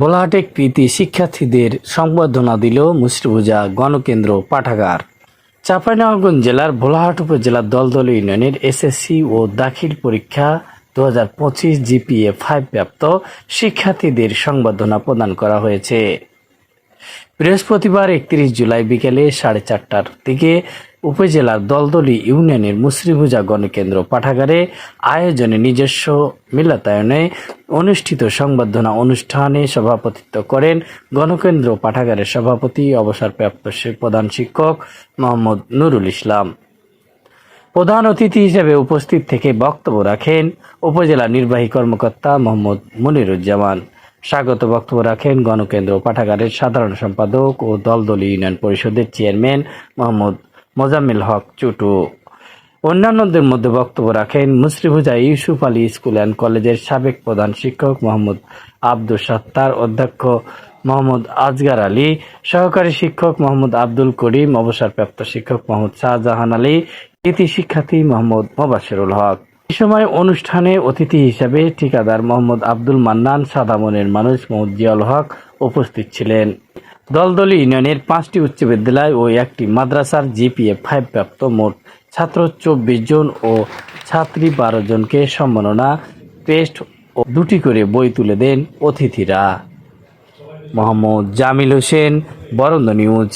বোলাহাটে কৃতি শিক্ষার্থীদের সংবর্ধনা দিল মুসরিভুজা গণকেন্দ্র পাঠাগার। চাঁপাইনবাবগঞ্জ জেলার ভোলাহাট উপজেলার দলদল ইউনিয়নের এসএসসি ও দাখিল পরীক্ষা দু হাজার পঁচিশ জিপিএ ফাইভ প্রাপ্ত শিক্ষার্থীদের সংবর্ধনা প্রদান করা হয়েছে। বৃহস্পতিবার একত্রিশ জুলাই বিকেলে সাড়ে চারটার দিকে উপজেলার দলদলি ইউনিয়নের মুসরিভুজা গণকেন্দ্র পাঠাগারে আয়োজনে নিজস্ব মিলাতায়নে অনুষ্ঠিত সংবর্ধনা অনুষ্ঠানে সভাপতিত্ব করেন গণকেন্দ্র পাঠাগারের সভাপতি, অবসরপ্রাপ্ত প্রধান শিক্ষক মোহাম্মদ নুরুল ইসলাম। প্রধান অতিথি হিসেবে উপস্থিত থেকে বক্তব্য রাখেন উপজেলা নির্বাহী কর্মকর্তা মোহাম্মদ মনিরুজ্জামান। স্বাগত বক্তব্য রাখেন গণকেন্দ্র পাঠাগারের সাধারণ সম্পাদক ও দলদলি ইউনিয়ন পরিষদের চেয়ারম্যান মোহাম্মদ মোজাম্মেল হক, চুটু। অন্যান্যদের মধ্যে বক্তব্য রাখেন মুসরিভুজা ইউসুফ আলী স্কুল অ্যান্ড কলেজের সাবেক প্রধান শিক্ষক মোহাম্মদ আব্দুল সত্তার, অধ্যক্ষ মোহাম্মদ আজগার আলী, সহকারী শিক্ষক মোহাম্মদ আব্দুল করিম, অবসরপ্রাপ্ত শিক্ষক মোহাম্মদ শাহজাহান আলী, কৃতি শিক্ষার্থী মোহাম্মদ মোবাশিরুল হক। এই সময় অনুষ্ঠানে অতিথি হিসেবে ঠিকাদার মোহাম্মদ আব্দুল মান্নান, সাদামনের মানুষ মোহাম্মদ জিয়াউল হক উপস্থিত ছিলেন। দলদলি ইউনিয়নের পাঁচটি উচ্চ বিদ্যালয় ও একটি মাদ্রাসার জিপিএ ফাইভ প্রাপ্ত মোট ছাত্র চব্বিশ জন ও ছাত্রী বারো জনকে সম্মাননা পেস্ট ও দুটি করে বই তুলে দেন অতিথিরা। মোহাম্মদ জামিল হোসেন, বরন্দ নিউজ।